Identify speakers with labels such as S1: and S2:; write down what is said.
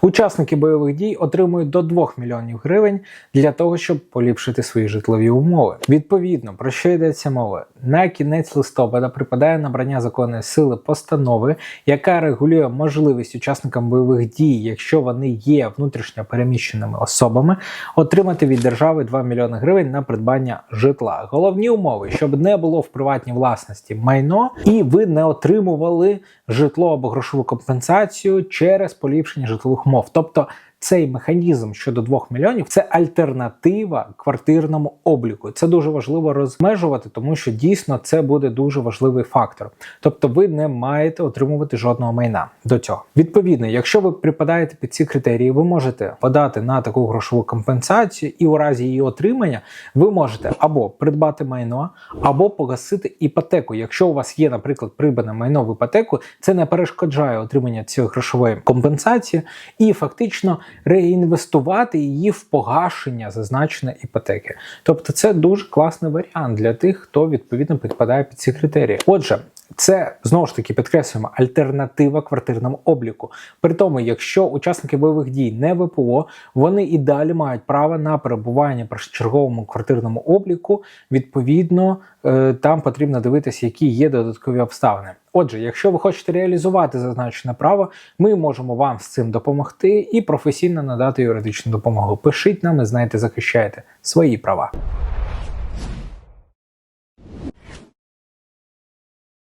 S1: Учасники бойових дій отримують до 2 мільйонів гривень для того, щоб поліпшити свої житлові умови. Відповідно, про що йдеться мова? На кінець листопада припадає набрання законної сили постанови, яка регулює можливість учасникам бойових дій, якщо вони є внутрішньо переміщеними особами, отримати від держави 2 мільйони гривень на придбання житла. Головні умови, щоб не було в приватній власності майно, і ви не отримували житло або грошову компенсацію через поліпшення житлових умов. Тобто цей механізм щодо 2 мільйонів це альтернатива квартирному обліку. Це дуже важливо розмежувати, тому що дійсно це буде дуже важливий фактор. Тобто, ви не маєте отримувати жодного майна до цього. Відповідно, якщо ви припадаєте під ці критерії, ви можете подати на таку грошову компенсацію, і у разі її отримання ви можете або придбати майно, або погасити іпотеку. Якщо у вас є, наприклад, придбане майно в іпотеку, це не перешкоджає отримання цієї грошової компенсації і фактично реінвестувати її в погашення зазначеної іпотеки. Тобто, це дуже класний варіант для тих, хто відповідно підпадає під ці критерії. Отже. Це знову ж таки підкреслюємо альтернатива квартирному обліку. При тому, якщо учасники бойових дій не ВПО, вони і далі мають право на перебування при черговому квартирному обліку. Відповідно, е, там потрібно дивитися, які є додаткові обставини. Отже, якщо ви хочете реалізувати зазначене право, ми можемо вам з цим допомогти і професійно надати юридичну допомогу. Пишіть нам і знаєте, захищаєте свої права.